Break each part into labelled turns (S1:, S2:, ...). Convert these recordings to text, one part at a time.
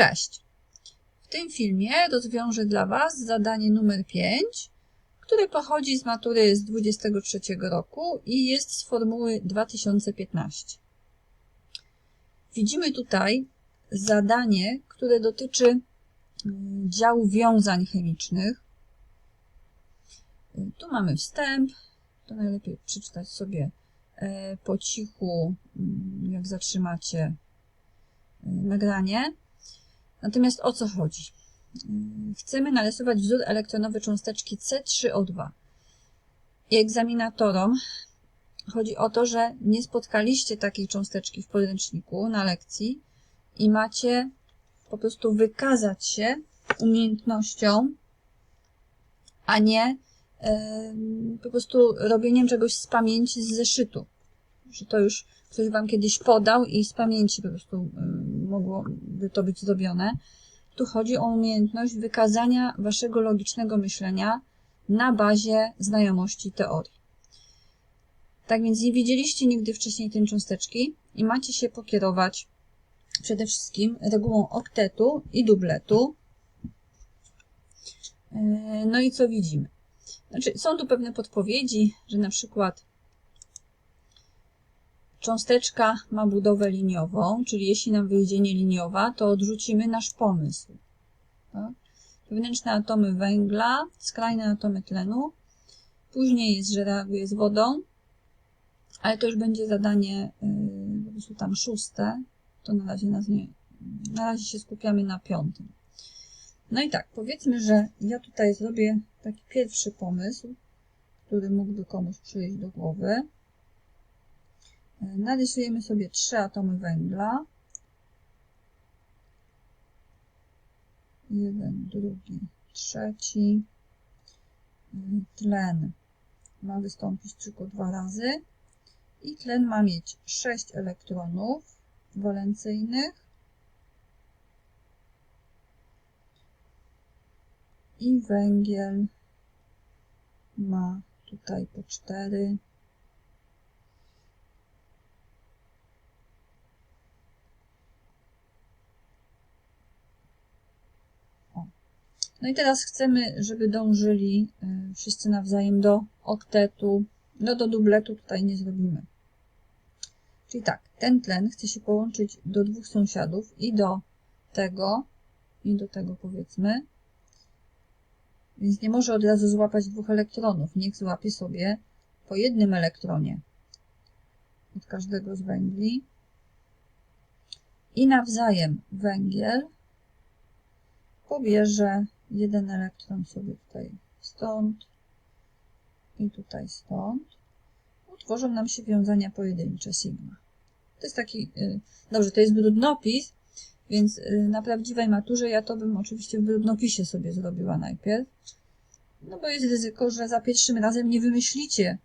S1: Cześć! W tym filmie rozwiążę dla Was zadanie numer 5, które pochodzi z matury z 23 roku i jest z formuły 2015. Widzimy tutaj zadanie, które dotyczy mm, działu wiązań chemicznych. Tu mamy wstęp, to najlepiej przeczytać sobie e, po cichu, mm, jak zatrzymacie e, nagranie. Natomiast o co chodzi? Mm, Chcemy narysować wzór elektronowy cząsteczki C3O2. I egzaminatorom chodzi o to, że nie spotkaliście takiej cząsteczki w podręczniku na lekcji i macie po prostu wykazać się umiejętnością, a nie em, po prostu robieniem czegoś z pamięci, z zeszytu. Że to już ktoś Wam kiedyś podał i z pamięci po prostu em, mogłoby to być zrobione. Tu chodzi o umiejętność wykazania Waszego logicznego myślenia na bazie znajomości teorii. Tak więc nie widzieliście nigdy wcześniej tej cząsteczki i macie się pokierować przede wszystkim regułą oktetu i dubletu. Yy, No i co widzimy? Znaczy, są tu pewne podpowiedzi, że na przykład cząsteczka ma budowę liniową, czyli jeśli nam wyjdzie nieliniowa, to odrzucimy nasz pomysł. Tak? Wewnętrzne atomy węgla, skrajne atomy tlenu, później jest, że reaguje z wodą, ale to już będzie zadanie yy, po prostu tam szóste, to na razie nas nie, na razie się skupiamy na piątym. No i tak, powiedzmy, że ja tutaj zrobię taki pierwszy pomysł, który mógłby komuś przyjść do głowy. Narysujemy sobie trzy atomy węgla. Jeden, drugi, trzeci. Tlen ma wystąpić tylko dwa razy i tlen ma mieć 6 elektronów walencyjnych i węgiel ma tutaj po 4. O. No i teraz chcemy, żeby dążyli y, wszyscy nawzajem do oktetu, no do dubletu tutaj nie zrobimy. Czyli tak, ten tlen chce się połączyć do dwóch sąsiadów i do tego, i do tego powiedzmy. Więc nie może od razu złapać dwóch elektronów. Niech złapie sobie po jednym elektronie od każdego z węgli. I nawzajem węgiel pobierze jeden elektron sobie tutaj stąd i tutaj stąd. Utworzą nam się wiązania pojedyncze sigma. To jest taki, y, dobrze, to jest brudnopis, więc y, na prawdziwej maturze ja to bym oczywiście w brudnopisie sobie zrobiła najpierw. No bo jest ryzyko, że za pierwszym razem nie wymyślicie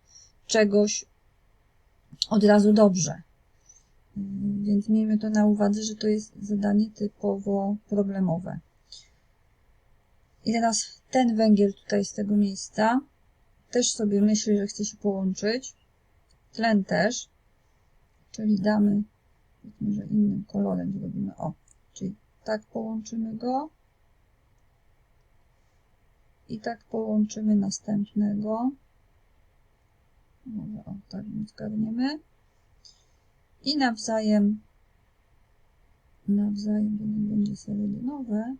S1: czegoś od razu dobrze. Y, Więc miejmy to na uwadze, że to jest zadanie typowo problemowe. I teraz ten węgiel tutaj z tego miejsca też sobie myśli, że chce się połączyć. Tlen też. Czyli damy, powiedzmy, że innym kolorem zrobimy. O, czyli tak połączymy go. I tak połączymy następnego. Może o, tak zgarniemy. I nawzajem, nawzajem będzie serydynowe.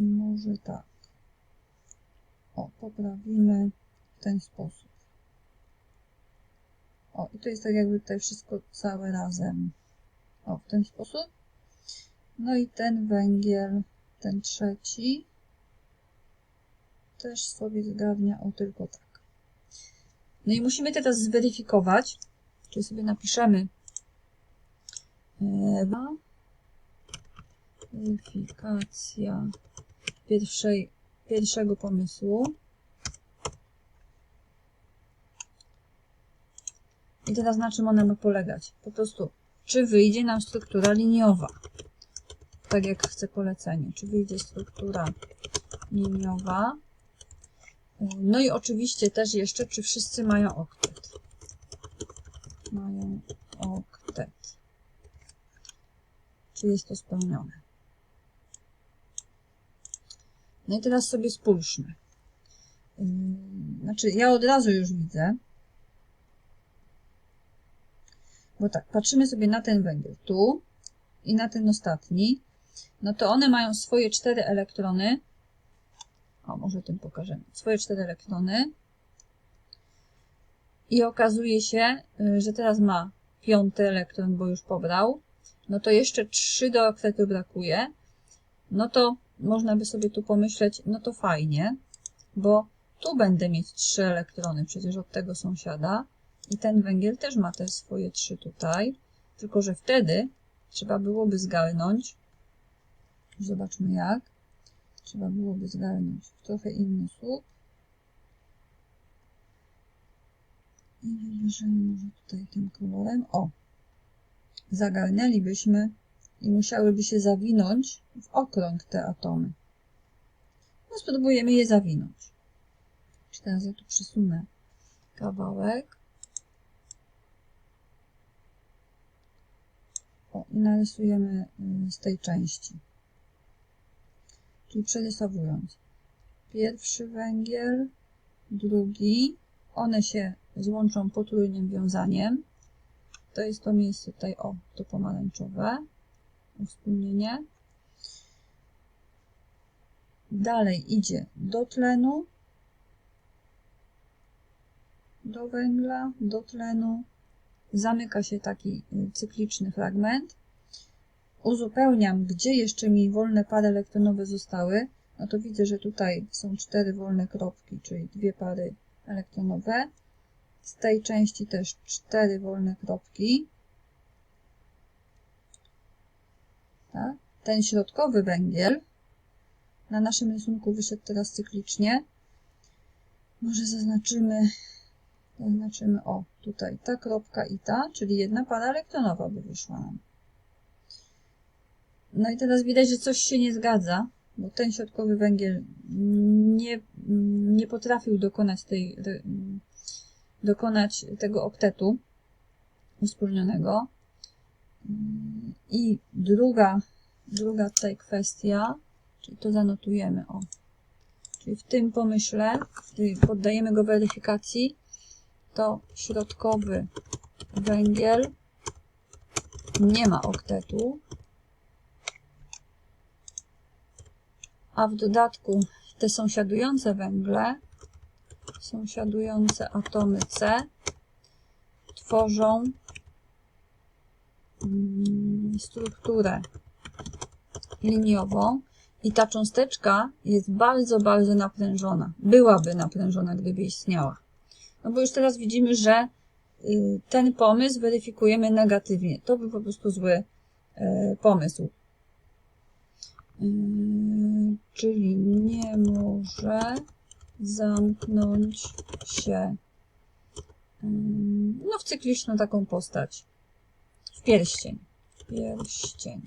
S1: Może tak. O, poprawimy w ten sposób. O, i to jest tak jakby tutaj wszystko całe razem. O, w ten sposób. No i ten węgiel, ten trzeci, też sobie zgarnia o tylko tak. No i musimy teraz zweryfikować, czyli sobie napiszemy Ewa, weryfikacja pierwszej, pierwszego pomysłu. I teraz na czym ona ma polegać? Po prostu, czy wyjdzie nam struktura liniowa, tak jak chce polecenie. Czy wyjdzie struktura liniowa. No i oczywiście też jeszcze, czy wszyscy mają oktet. Mają oktet. czy jest to spełnione. No i teraz sobie spójrzmy. Znaczy, ja od razu już widzę, bo tak, patrzymy sobie na ten węgiel tu i na ten ostatni, no to one mają swoje cztery elektrony. O, może tym pokażemy. Swoje cztery elektrony. I okazuje się, y, że teraz ma piąty elektron, bo już pobrał. No to jeszcze trzy do okretu brakuje. No to można by sobie tu pomyśleć, no to fajnie, bo tu będę mieć trzy elektrony, przecież od tego sąsiada. I ten węgiel też ma te swoje trzy tutaj. Tylko, że wtedy trzeba byłoby zgarnąć Zobaczmy jak. Trzeba byłoby zgarnąć w trochę inny słup. I wybierzemy może tutaj tym kolorem. O! Zagarnęlibyśmy i musiałyby się zawinąć w okrąg te atomy. No spróbujemy je zawinąć. Czy teraz ja tu przesunę kawałek. O, i narysujemy y, z tej części. Czyli przerysowując. Pierwszy węgiel, drugi. One się złączą potrójnym wiązaniem. To jest to miejsce tutaj, o, to pomarańczowe. Uwspólnienie. Dalej idzie do tlenu, do węgla, do tlenu. Zamyka się taki y, cykliczny fragment uzupełniam, gdzie jeszcze mi wolne pary elektronowe zostały, no to widzę, że tutaj są cztery wolne kropki, czyli dwie pary elektronowe. Z tej części też cztery wolne kropki. Tak? Ten środkowy węgiel na naszym rysunku wyszedł teraz cyklicznie. Może zaznaczymy, zaznaczymy, o, tutaj ta kropka i ta, czyli jedna para elektronowa by wyszła nam. No i teraz widać, że coś się nie zgadza, bo ten środkowy węgiel nie, nie potrafił dokonać, tej, dokonać tego oktetu uspólnionego. I druga, druga tutaj kwestia, czyli to zanotujemy, o. Czyli w tym pomyśle, gdy poddajemy go weryfikacji, to środkowy węgiel nie ma oktetu, a w dodatku te sąsiadujące węgle, sąsiadujące atomy C tworzą strukturę liniową i ta cząsteczka jest bardzo, bardzo naprężona. Byłaby naprężona, gdyby istniała. No bo już teraz widzimy, że y, ten pomysł weryfikujemy negatywnie. To był po prostu zły y, pomysł. Yy, czyli nie może zamknąć się yy, no w cykliczną taką postać. W pierścień. Pierścień.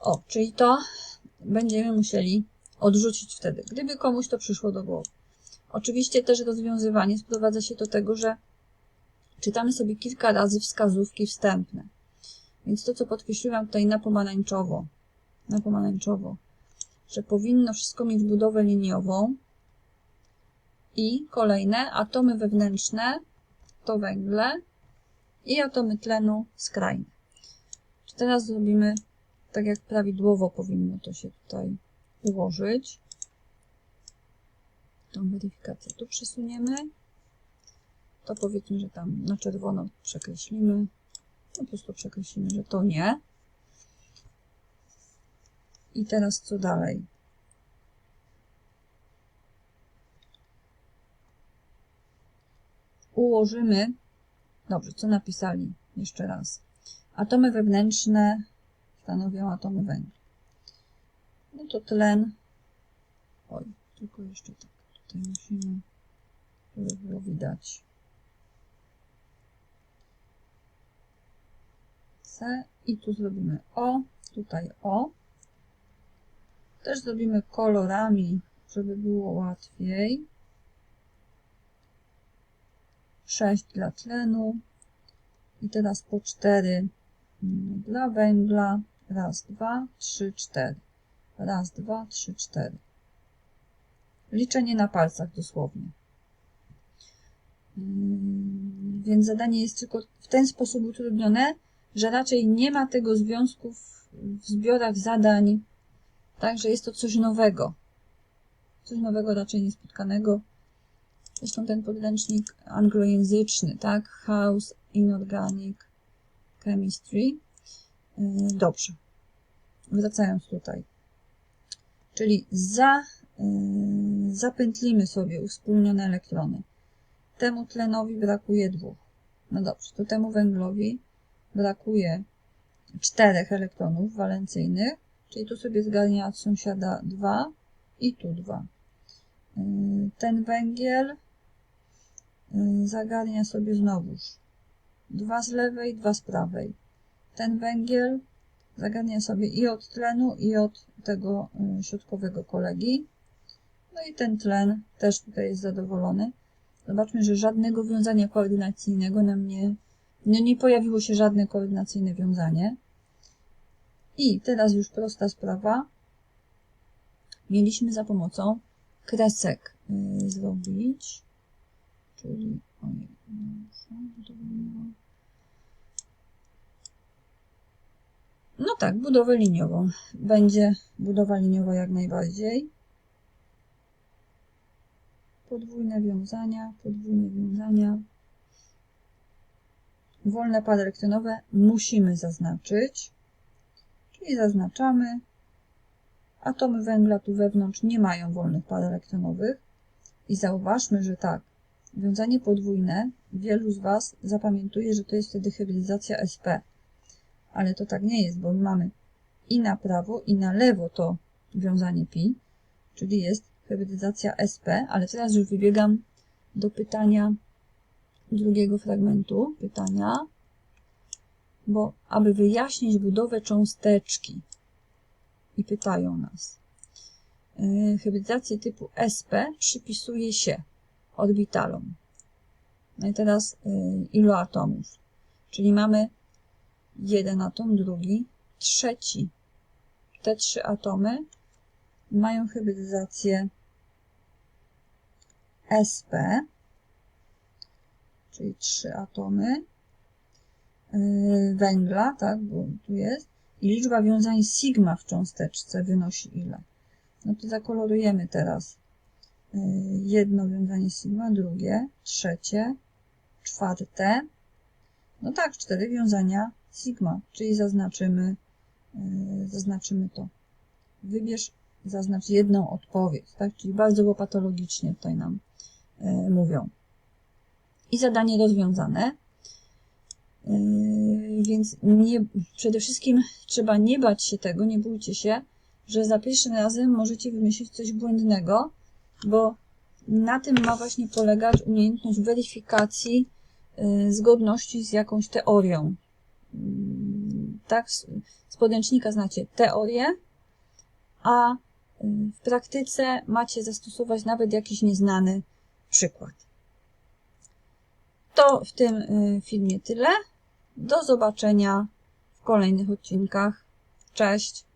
S1: O, czyli to będziemy musieli odrzucić wtedy, gdyby komuś to przyszło do głowy. Oczywiście też rozwiązywanie sprowadza się do tego, że czytamy sobie kilka razy wskazówki wstępne. Więc to, co podkreśliłam tutaj na pomarańczowo, na pomarańczowo, że powinno wszystko mieć budowę liniową i kolejne atomy wewnętrzne to węgle i atomy tlenu skrajne. Teraz zrobimy tak, jak prawidłowo powinno to się tutaj ułożyć. Tą weryfikację tu przesuniemy. To powiedzmy, że tam na czerwono przekreślimy. Po prostu przekreślimy, że to nie. I teraz co dalej? Ułożymy, dobrze, co napisali jeszcze raz. Atomy wewnętrzne stanowią atomy węgla. No to tlen, oj, tylko jeszcze tak, tutaj musimy, żeby było widać. i tu zrobimy O, tutaj O. Też zrobimy kolorami, żeby było łatwiej. 6 dla tlenu I teraz po 4 dla węgla. Raz, dwa, trzy, cztery. Raz, dwa, trzy, cztery. Liczenie na palcach dosłownie. Mm, Więc zadanie jest tylko w ten sposób utrudnione, że raczej nie ma tego związku w, w zbiorach zadań, także jest to coś nowego. Coś nowego, raczej niespotkanego. Zresztą ten podręcznik anglojęzyczny, tak? House Inorganic Chemistry. Yy, Dobrze. Wracając tutaj. Czyli za, yy, zapętlimy sobie uwspólnione elektrony. Temu tlenowi brakuje dwóch. No dobrze, to temu węglowi brakuje czterech elektronów walencyjnych, czyli tu sobie zgarnia od sąsiada dwa i tu dwa. Yy, Ten węgiel zagarnia sobie znowuż dwa z lewej, dwa z prawej. Ten węgiel zagarnia sobie i od tlenu, i od tego y, środkowego kolegi. No i ten tlen też tutaj jest zadowolony. Zobaczmy, że żadnego wiązania koordynacyjnego nam nie, no nie pojawiło się żadne koordynacyjne wiązanie. I teraz już prosta sprawa. Mieliśmy za pomocą kresek y, zrobić, czyli ojej, muszę, to było- No tak, budowę liniową. Będzie budowa liniowa jak najbardziej. Podwójne wiązania, podwójne wiązania. Wolne pary elektronowe musimy zaznaczyć. Czyli zaznaczamy. Atomy węgla tu wewnątrz nie mają wolnych par elektronowych. I zauważmy, że tak, wiązanie podwójne, wielu z Was zapamiętuje, że to jest wtedy hybrydyzacja SP ale to tak nie jest, bo my mamy i na prawo, i na lewo to wiązanie pi, czyli jest hybrydyzacja SP, ale teraz już wybiegam do pytania drugiego fragmentu, pytania, bo aby wyjaśnić budowę cząsteczki. I pytają nas, yy, hybrydyzację typu SP przypisuje się orbitalom. No i teraz yy, ilu atomów? Czyli mamy jeden atom, drugi, trzeci. Te trzy atomy mają hybrydyzację sp, czyli trzy atomy yy, węgla, tak, bo tu jest, i liczba wiązań sigma w cząsteczce wynosi ile? No to zakolorujemy teraz jedno wiązanie sigma, drugie, trzecie, czwarte, no tak, cztery wiązania sigma, czyli zaznaczymy, yy, zaznaczymy to. Wybierz, zaznacz jedną odpowiedź, tak? Czyli bardzo łopatologicznie tutaj nam yy, mówią. I zadanie rozwiązane. Więc nie, przede wszystkim trzeba nie bać się tego, nie bójcie się, że za pierwszym razem możecie wymyślić coś błędnego, bo na tym ma właśnie polegać umiejętność weryfikacji yy, zgodności z jakąś teorią. Mm, tak, z z podręcznika znacie teorię, a y, w praktyce macie zastosować nawet jakiś nieznany przykład. To w tym y, filmie tyle. Do zobaczenia w kolejnych odcinkach. Cześć!